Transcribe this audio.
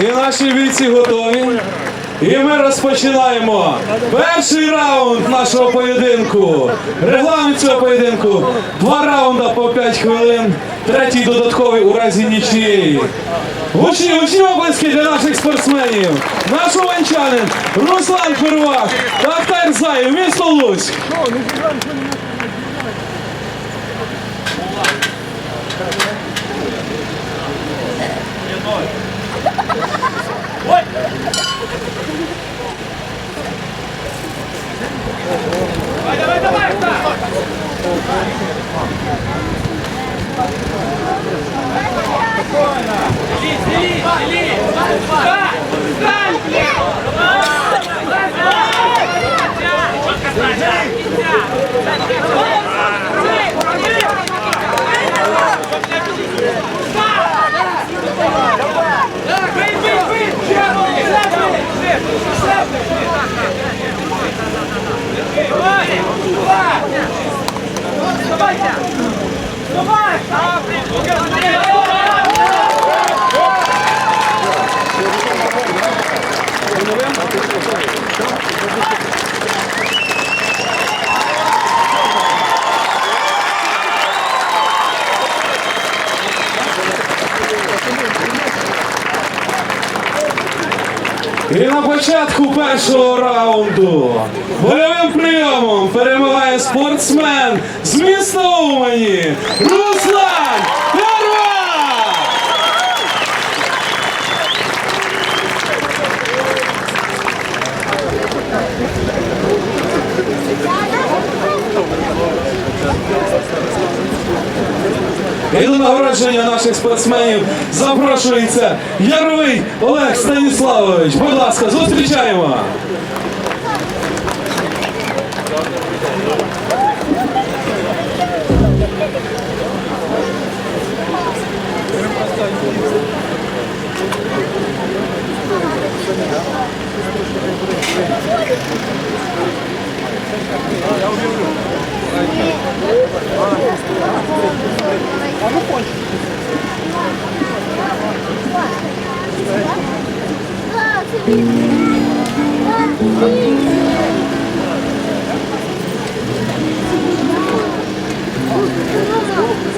І наші бійці готові. І ми розпочинаємо перший раунд нашого поєдинку. Регламент цього поєдинку два раунди по 5 хвилин, третій додатковий у разі нічиєї. Гучні, гучні облиски для наших спортсменів. Наш овенчанин Руслан Первак та Заєв, місто Луцьк. Yeah. І на початку першого раунду бойовим прийомом перемагає спортсмен з міста Умані Руслан Первак! І до нагородження наших спортсменів запрошується Яровий Олег Станіславович. Будь ласка, зустрічаємо. Thank you.